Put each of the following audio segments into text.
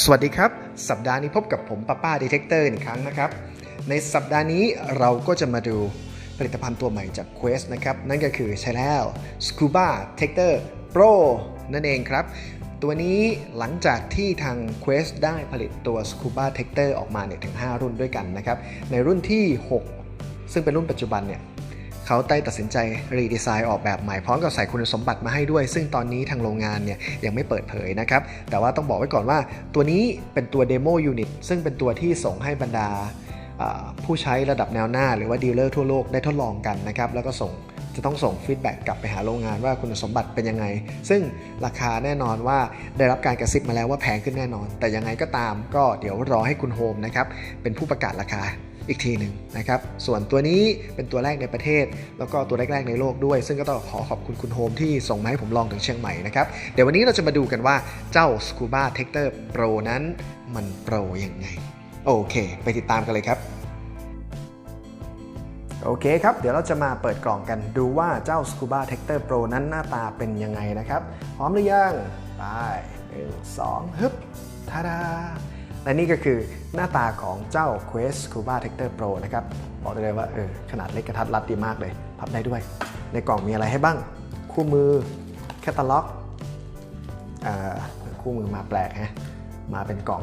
สวัสดีครับ สัปดาห์นี้พบกับผมป้าป้าดีเทคเตอร์อีกครั้งนะครับ ในสัปดาห์นี้เราก็จะมาดูผลิตภัณฑ์ตัวใหม่จาก Quest นะครับ นั่นก็คือใช่แล้ว Scuba Tector Pro นั่นเองครับ ตัวนี้หลังจากที่ทาง Quest ได้ผลิตตัว Scuba Tector ออกมาเนี่ยถึง 5 รุ่นด้วยกันนะครับ ในรุ่นที่ 6 ซึ่งเป็นรุ่นปัจจุบันเนี่ย เขาได้ตัดสินใจรีดีไซน์ออกแบบใหม่พร้อมกับใส่คุณสมบัติมาให้ด้วย ซึ่งตอนนี้ทางโรงงานเนี่ยยังไม่เปิดเผยนะครับ แต่ว่าต้องบอกไว้ก่อนว่า ตัวนี้เป็นตัวเดโมยูนิตซึ่งเป็นตัวที่ส่งให้บรรดาอ่าผู้ใช้ระดับแนวหน้า หรือว่าดีลเลอร์ทั่วโลกได้ทดลองกันนะครับ แล้วก็ส่งจะต้องส่งฟีดแบ็กกลับไปหาโรงงานว่าคุณสมบัติเป็นยังไง ซึ่งราคาแน่นอนว่าได้รับการกระซิบมาแล้วว่าแพงขึ้นแน่นอน แต่ยังไงก็ตามก็เดี๋ยวรอให้คุณโฮมนะครับเป็นผู้ประกาศราคา อีกทีหนึ่งนะครับ ส่วนตัวนี้เป็นตัวแรกในประเทศ แล้วก็ตัวแรกๆในโลกด้วย ซึ่งก็ต้องขอขอบคุณคุณโฮมที่ส่งมาให้ผมลองถึงเชียงใหม่นะครับ เดี๋ยววันนี้เราจะมาดูกันว่าเจ้า Scuba Tector Pro นั้นมันโปรยังไง โอเค ไปติดตามกันเลยครับโอเคครับ เดี๋ยวเราจะมาเปิดกล่องกันดูว่าเจ้า Scuba Tector Pro นั้นหน้าตาเป็นยังไงนะครับ พร้อมหรือยัง ไปหนึ่งสองฮึบทาดา และนี่ก็คือหน้าตาของเจ้า Quest Cuba Tector Pro นะครับ บอกได้เลยว่าเออขนาดเล็กกระทัดรัดดีมากเลย พับได้ด้วย ในกล่องมีอะไรให้บ้าง คู่มือ แคตตาล็อกคู่มือมาแปลกฮะมาเป็นกล่อง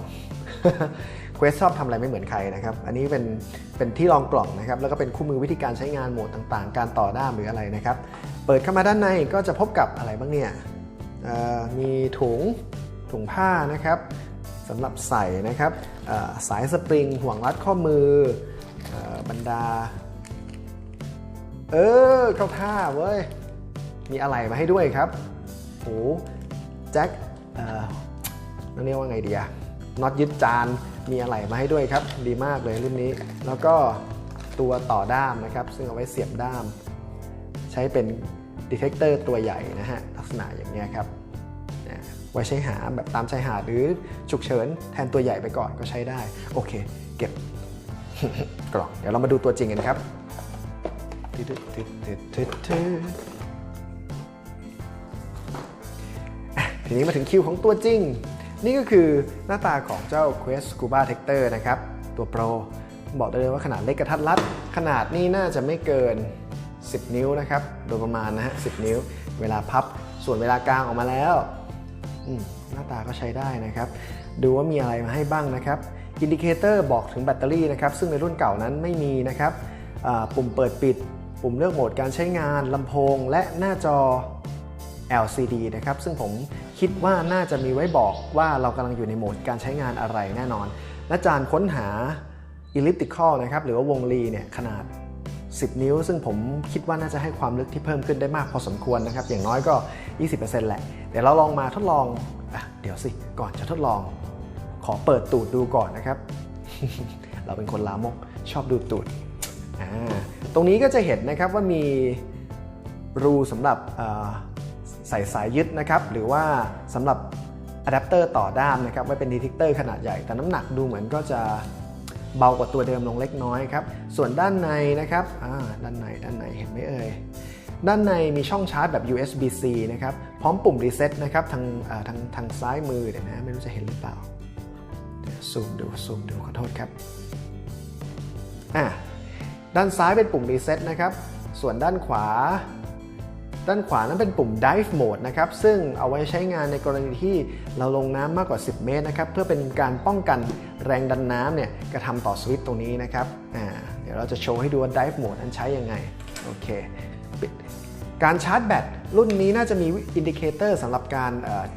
เควสชอบทำอะไรไม่เหมือนใครนะครับ อันนี้เป็นเป็นที่รองกล่องนะครับ แล้วก็เป็นคู่มือวิธีการใช้งานโหมดต่างๆ การต่อด้ามหรืออะไรนะครับ เปิดเข้ามาด้านในก็จะพบกับอะไรบ้างเนี่ยมีถุงถุงผ้านะครับ สำหรับใส่นะครับสายสปริงห่วงรัดข้อมืออบรรดา เออเข้าท่าเว้ย มีอะไรมาให้ด้วยครับโหแจ็คเออนั่นเรียกว่าไงดีอะน็อตยึดจานมีอะไรมาให้ด้วยครับ ดีมากเลยรุ่นนี้ แล้วก็ตัวต่อด้ามนะครับ ซึ่งเอาไว้เสียบด้าม ใช้เป็นดีเทคเตอร์ตัวใหญ่นะฮะ ลักษณะอย่างนี้ยครับ ไว้ใช้หาแบบตามชายหาดหรือฉุกเฉินแทนตัวใหญ่ไปก่อนก็ใช้ได้ โอเค เก็บกล่องเดี๋ยวเรามาดูตัวจริงกันครับทีนี้มาถึงคิวของตัวจริง นี่ก็คือหน้าตาของเจ้า Quest Scuba Tector นะครับ ตัว Pro บอกได้เลยว่าขนาดเล็กกระทัดรัด ขนาดนี่น่าจะไม่เกิน 10 นิ้วนะครับ โดยประมาณนะฮะ 10 นิ้ว เวลาพับ ส่วนเวลากลางออกมาแล้ว หน้าตาก็ใช้ได้นะครับ ดูว่ามีอะไรมาให้บ้างนะครับอินดิเคเตอร์บอกถึงแบตเตอรี่นะครับ ซึ่งในรุ่นเก่านั้นไม่มีนะครับปุ่มเปิดปิด ปุ่มเลือกโหมดการใช้งานลำโพง และหน้าจอ LCD นะครับ ซึ่งผมคิดว่าน่าจะมีไว้บอกว่าเรากำลังอยู่ในโหมดการใช้งานอะไรแน่นอน และจานค้นหา elliptical นะครับ หรือว่าวงรีเนี่ยขนาด 10 นิ้ว ซึ่งผมคิดว่าน่าจะให้ความลึกที่เพิ่มขึ้นได้มากพอสมควรนะครับ อย่างน้อยก็ 20%แหละ เดี๋ยวเราลองมาทดลองอเดี๋ยวสิ ก่อนจะทดลอง ขอเปิดตูดดูก่อนนะครับ เราเป็นคนลามกชอบดูตูดอ่าตรงนี้ก็จะเห็นนะครับว่ามีรูสำหรับใส่สายยึดนะครับ หรือว่าสำหรับอะแดปเตอร์ต่อด้ามนะครับ ไว้เป็นดีเทคเตอร์ขนาดใหญ่ แต่น้ำหนักดูเหมือนก็จะ เบากว่าตัวเดิมลงเล็กน้อยครับ ส่วนด้านในนะครับอ่าด้านในด้านในเห็นไหมเอ่ยด้านในมีช่องชาร์จแบบ USB-C นะครับ พร้อมปุ่มรีเซ็ตนะครับทางทางทางซ้ายมือเดี๋ยวนะไม่รู้จะเห็นหรือเปล่าซูมดูซูมดูขอโทษครับอะด้านซ้ายเป็นปุ่มรีเซ็ตนะครับ ส่วนด้านขวา ด้านขวานั้นเป็นปุ่ม dive mode นะครับซึ่งเอาไว้ใช้งานในกรณีที่เราลงน้ำมากกว่า 10 เมตรนะครับเพื่อเป็นการป้องกันแรงดันน้ำเนี่ยกระทำต่อสวิตช์ตรงนี้นะครับอ่าเดี๋ยวเราจะโชว์ให้ดูว่า dive mode นั้นใช้ยังไงโอเคปิดการชาร์จแบตรุ่นนี้น่าจะมีอินดิเคเตอร์สำหรับการ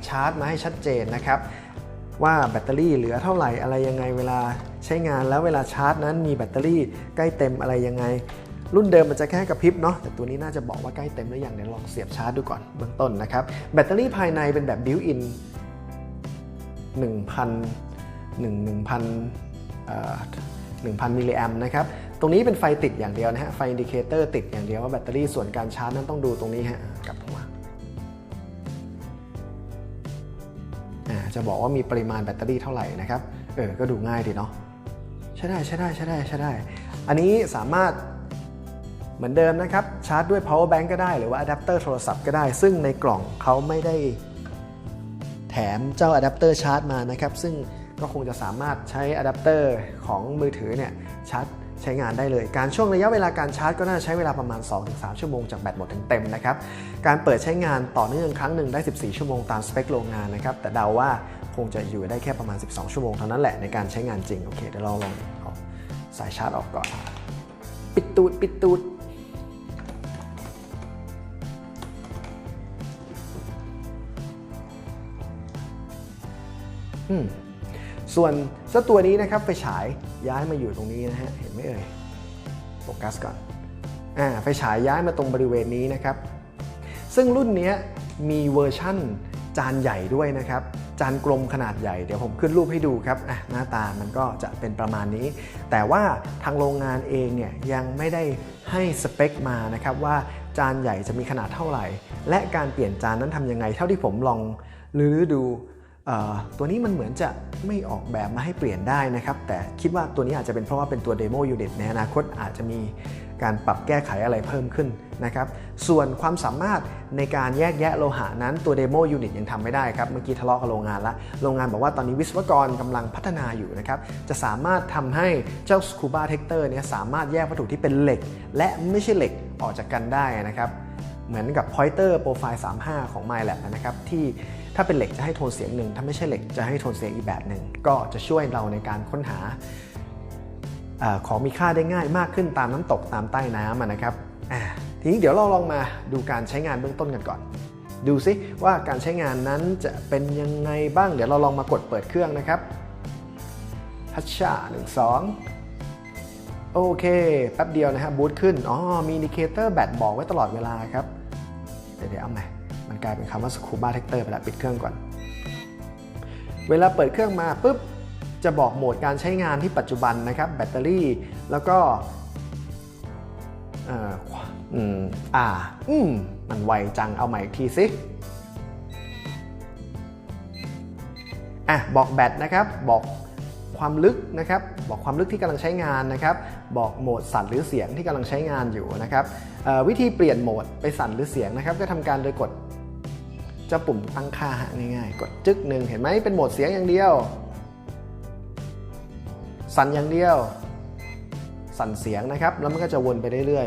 ชาร์จมาให้ชัดเจนนะครับว่าแบตเตอรี่เหลือเท่าไหร่อะไรยังไงเวลาใช้งานแล้วเวลาชาร์จนั้นมีแบตเตอรี่ใกล้เต็มอะไรยังไง รุ่นเดิมมันจะแค่กระพริบเนาะแต่ตัวนี้น่าจะบอกว่าใกล้เต็มหรือยังเดี๋ยวลองเสียบชาร์จดูก่อนเบื้องต้นนะครับ แบตเตอรี่ภายในเป็นแบบบิวอิน1,000 1 1,000เอ่อ1,000 มิลลิแอมนะครับ ตรงนี้เป็นไฟติดอย่างเดียวนะฮะ ไฟอินดิเคเตอร์ติดอย่างเดียวว่าแบตเตอรี่ส่วนการชาร์จนั้นต้องดูตรงนี้ฮะกลับหัวอ่าจะบอกว่ามีปริมาณแบตเตอรี่เท่าไหร่นะครับ เออ ก็ดูง่ายดีเนาะ ใช่ได้ ใช่ได้ ใช่ได้ ใช่ได้ อันนี้สามารถ เหมือนเดิมนะครับชาร์จด้วย power bank ก็ได้หรือว่าอะแดปเตอร์โทรศัพท์ก็ได้ ซึ่งในกล่องเขาไม่ได้แถมเจ้าอะแดปเตอร์ชาร์จมานะครับ ซึ่งก็คงจะสามารถใช้อะแดปเตอร์ของมือถือเนี่ยชาร์จใช้งานได้เลย การช่วงระยะเวลาการชาร์จก็น่าจะใช้เวลาประมาณ 2-3 ชั่วโมงจากแบตหมดถึงเต็มนะครับ การเปิดใช้งานต่อเนื่องครั้งหนึ่งได้ 14 ชั่วโมงตามสเปคโรงงานนะครับ แต่เดาว่าคงจะอยู่ได้แค่ประมาณ 12 ชั่วโมงเท่านั้นแหละในการใช้งานจริง โอเคเดี๋ยวเราลองเอาสายชาร์จออกก่อน ปิดตูดปิดตูด ส่วนเจ้าตัวนี้นะครับไฟฉายย้ายมาอยู่ตรงนี้นะฮะเห็นไหมเอ่ยโฟกัสก่อนอ่าไฟฉายย้ายมาตรงบริเวณนี้นะครับ ซึ่งรุ่นนี้มีเวอร์ชั่นจานใหญ่ด้วยนะครับ จานกลมขนาดใหญ่เดี๋ยวผมขึ้นรูปให้ดูครับอะหน้าตามันก็จะเป็นประมาณนี้ แต่ว่าทางโรงงานเองเนี่ยยังไม่ได้ให้สเปคมานะครับว่าจานใหญ่จะมีขนาดเท่าไหร่ และการเปลี่ยนจานนั้นทำยังไง เท่าที่ผมลองลื้อดู ตัวนี้มันเหมือนจะไม่ออกแบบมาให้เปลี่ยนได้นะครับ แต่คิดว่าตัวนี้อาจจะเป็นเพราะว่าเป็นตัวเดโมยูนิตในอนาคตอาจจะมีการปรับแก้ไขอะไรเพิ่มขึ้นนะครับ ส่วนความสามารถในการแยกแยะโลหะนั้นตัวเดโมยูนิตยังทำไม่ได้ครับ เมื่อกี้ทะเลาะกับโรงงานละ โรงงานบอกว่าตอนนี้วิศวกรกำลังพัฒนาอยู่นะครับ จะสามารถทำให้เจ้า Scuba Tector เนี่ยสามารถแยกวัตถุที่เป็นเหล็ก และไม่ใช่เหล็กออกจากกันได้นะครับ เหมือนกับ Pointer Profile 35 ของ MyLab นะครับ ที่ถ้าเป็นเหล็กจะให้โทนเสียงหนึ่ง ถ้าไม่ใช่เหล็กจะให้โทนเสียงอีกแบบหนึ่ง ก็จะช่วยเราในการค้นหาอของมีค่าได้ง่ายมากขึ้นตามน้ำตกตามใต้น้ำนะครับทีนี้เดี๋ยวเราลองมาดูการใช้งานเบื้องต้นกันก่อน ดูซิว่าการใช้งานนั้นจะเป็นยังไงบ้าง เดี๋ยวเราลองมากดเปิดเครื่องนะครับฮัชชาหนึ่งสอง โอเค แป๊บเดียวนะฮะบูตขึ้น อ๋อ มีอินดิเคเตอร์แบตบอกไว้ตลอดเวลาครับ เดี๋ยวเดี๋ยวเอาใหม่มันกลายเป็นคำว่า Scuba Tector ไปแล้วปิดเครื่องก่อน เวลาเปิดเครื่องมาปุ๊บ จะบอกโหมดการใช้งานที่ปัจจุบันนะครับ แบตเตอรี่ แล้วก็เอ่ออืมอ่า อืม มันไวจัง เอาใหม่อีกทีสิ อะ บอกแบตนะครับ บอก ความลึกนะครับ บอกความลึกที่กำลังใช้งานนะครับ บอกโหมดสั่นหรือเสียงที่กำลังใช้งานอยู่นะครับวิธีเปลี่ยนโหมดไปสั่นหรือเสียงนะครับ ก็ทำการโดยกดเจ้าปุ่มตั้งค่าง่ายๆ กดจึ๊กหนึ่งเห็นไหมเป็นโหมดเสียงอย่างเดียว สั่นอย่างเดียว สั่นเสียงนะครับ แล้วมันก็จะวนไปเรื่อย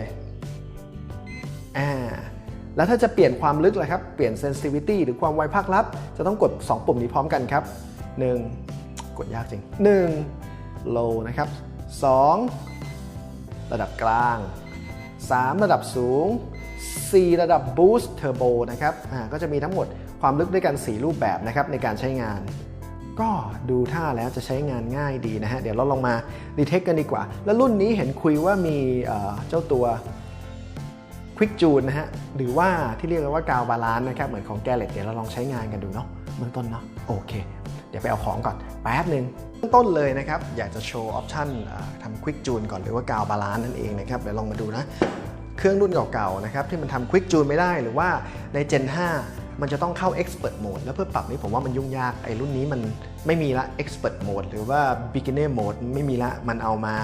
ๆอ่าแล้วถ้าจะเปลี่ยนความลึกเลยครับ เปลี่ยน sensitivity หรือความไวภาคลับ จะต้องกด 2 ปุ่มนี้พร้อมกันครับ 1 กดยากจริง 1 low นะครับ 2 ระดับกลาง 3 ระดับสูง 4 ระดับ boost turbo นะครับอ่าก็จะมีทั้งหมดความลึกด้วยกัน 4 รูปแบบนะครับในการใช้งาน ก็ดูท่าแล้วจะใช้งานง่ายดีนะฮะ เดี๋ยวเราลองมาดีเทคกันดีกว่า แล้วรุ่นนี้เห็นคุยว่ามีเอ่อเจ้าตัว Quick June นะฮะ หรือว่าที่เรียกกันว่ากาวบาลานซ์นะครับ เหมือนของแกเลตเดี๋ยวเราลองใช้งานกันดูเนาะเบื้องต้นเนาะโอเคเดี๋ยวไปเอาของก่อนแป๊บหนึ่งเบื้งต้นเลยนะครับ อยากจะโชว์ออปชันทำ Quick June ก่อนหรือว่ากาวบาลานซ์นั่นเองนะครับเดี๋ยวลองมาดูนะ เครื่องรุ่นเก่าๆนะครับที่มันทำ Quick June ไม่ได้หรือว่าใน Gen 5 มันจะต้องเข้า Expert Mode แล้วเพื่อปรับนี้ผมว่ามันยุ่งยากไอ้รุ่นนี้มันไม่มีละ Expert Mode หรือว่า Beginner Mode ไม่มีละมันเอามา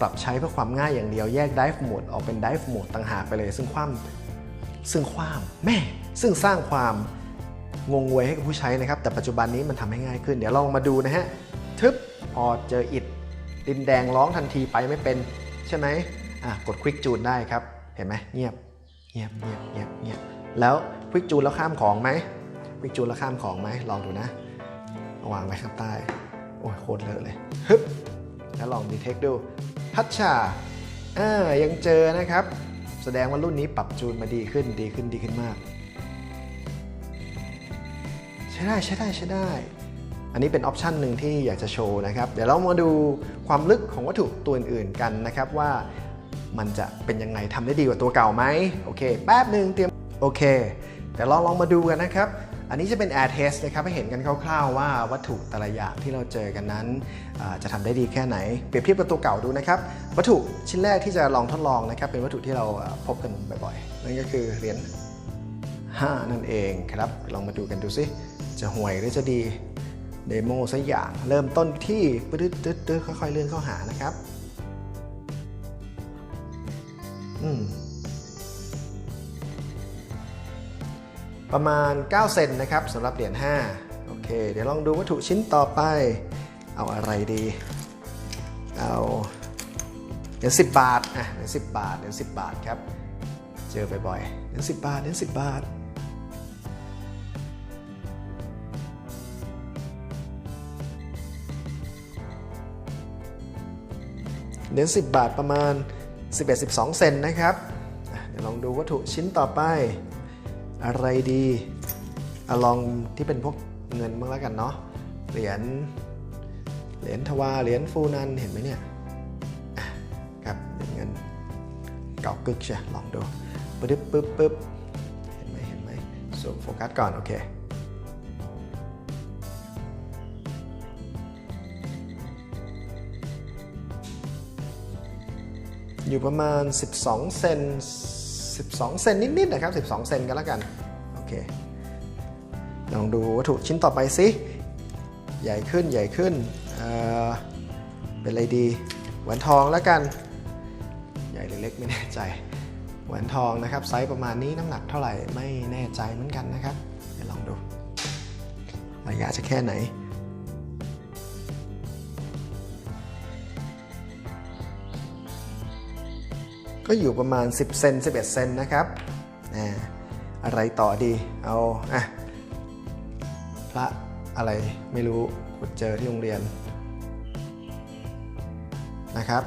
ปรับใช้เพื่อความง่ายอย่างเดียวแยก Dive Mode ออกเป็น Dive Mode ต่างหากไปเลย ซึ่งความซึ่งความแม่ซึ่งสร้างความ งงงวยให้กับผู้ใช้นะครับ แต่ปัจจุบันนี้มันทำให้ง่ายขึ้น เดี๋ยวลองมาดูนะฮะ ทึบพอเจออิดดินแดงร้องทันทีไปไม่เป็น ใช่ไหมอะกด Quick June ได้ครับ เห็นไหมเงียบเงียบเงียบเงียบเงียบแล้วควิกจูนแล้วข้ามของไหมควิกจูนแล้วข้ามของไหมลองดูนะาวางไว้ข้างใต้ โอ้ยโคตรเลอะเลยฮึบแล้วลองดีเทคดูพัชชาอ่ายังเจอนะครับ แสดงว่ารุ่นนี้ปรับจูนมาดีขึ้นดีขึ้นดีขึ้นมาก ใช้ได้ใช้ได้ใช้ได้ อันนี้เป็นออปชันหนึ่งที่อยากจะโชว์นะครับ เดี๋ยวเรามาดูความลึกของวัตถุตัวอื่นๆกันนะครับว่ามันจะเป็นยังไงทำได้ดีกว่าตัวเก่าไหมโอเค แป๊บหนึ่งเตรียมโอเคเดี๋ยวเราลองมาดูกันนะครับ อันนี้จะเป็น Air Test นะครับให้เห็นกันคร่าวๆว่าวัตถุแต่ละอย่างที่เราเจอกันนั้นจะทำได้ดีแค่ไหน เปรียบเทียบกับตัวเก่าดูนะครับ วัตถุชิ้นแรกที่จะลองทดลองนะครับ เป็นวัตถุที่เราอ่าพบกันบ่อยๆ นั่นก็คือเหรียญ5นั่นเองครับ ลองมาดูกันดูซิ จะห่วยหรือจะดีเดโมสักอย่างเริ่มต้นที่ปึ๊ดตึ๊ดตึ๊ดค่อยๆเลื่อนเข้าหานะครับ อืมประมาณ 9 เซนนะครับสำหรับเหรียญ5โอเค เดี๋ยวลองดูวัตถุชิ้นต่อไป เอาอะไรดี เอาเหรียญสิบบาทอะเหรียญสิบบาทเหรียญสิบบาทครับ เจอบ่อยๆเหรียญสิบบาทเหรียญสิบบาท เหรียญ10 บาทประมาณ 11-12 เซนนะครับเดี๋ยวลองดูวัตถุชิ้นต่อไป อะไรดีอลองที่เป็นพวกเงินบ้างแล้วกันเนาะเหรียญเหรียญทวาเหรียญฟูนันเห็นไหมเนี่ยครับเงินเก่ากึกใช่ลองดูปึ๊บปึ๊บปึ๊บเห็นไหมเห็นไหมซูมโฟกัสก่อน โอเค อยู่ประมาณ 12 เซน 12 เซนนิดๆนะครับ 12 เซนกันแล้วกัน โอเค ลองดูวัตถุชิ้นต่อไปสิใหญ่ขึ้นใหญ่ขึ้นเอ่อเป็นอะไรดี แหวนทองแล้วกัน ใหญ่หรือเล็กไม่แน่ใจ แหวนทองนะครับไซส์ประมาณนี้น้ำหนักเท่าไหร่ไม่แน่ใจเหมือนกันนะครับ เดี๋ยวลองดู ระยะจะแค่ไหน ก็อยู่ประมาณ 10 เซน11 เซนนะครับอะไรต่อดี เอาอะพระอะไรไม่รู้ขุดเจอที่โรงเรียนนะครับ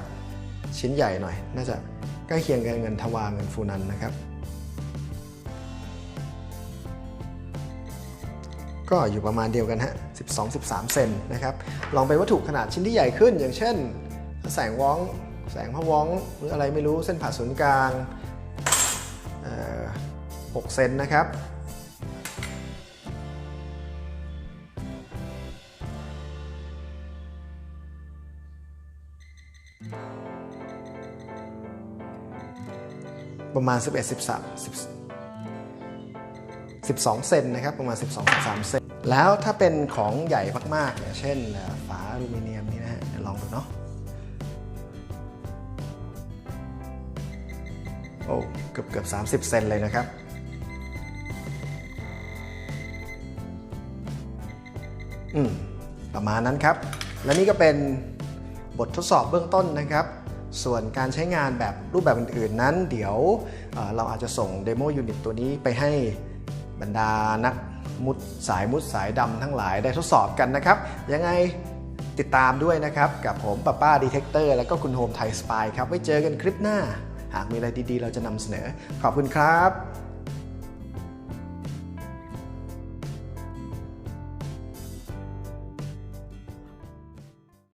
ชิ้นใหญ่หน่อย น่าจะใกล้เคียงกับเงินทวาเงินฟูนันนะครับ ก็อยู่ประมาณเดียวกันฮะ 12-13 เซนนะครับ ลองไปวัตถุขนาดชิ้นที่ใหญ่ขึ้น อย่างเช่น แสงว้อง สงพะว้องหรืออะไรไม่รู้เส้นผ่าศูนย์กลาง6เซนนะครับ ประมาณ 11 13 12 เซนนะครับ ประมาณ 12 13 เซน แล้วถ้าเป็นของใหญ่มากๆเนี่ยเช่นฝาอลูมิเนียมนี่นะฮะลองดูเนาะ โอ้เกือบเกือบ30 เซนเลยนะครับอืมประมาณนั้นครับ และนี่ก็เป็นบททดสอบเบื้องต้นนะครับ ส่วนการใช้งานแบบรูปแบบอื่นๆนั้น เดี๋ยวเเราอาจจะส่งเดโมยูนิตตัวนี้ไปให้บรรดานักมุดสายมุดสายดำทั้งหลายได้ทดสอบกันนะครับ ยังไงติดตามด้วยนะครับ กับผมป้าป้าดีเทคเตอร์แล้วก็คุณโฮมไทยสปายครับ ไว้เจอกันคลิปหน้าากมีอะไรดีๆ เราจะนำเสนอ ขอบคุณครับ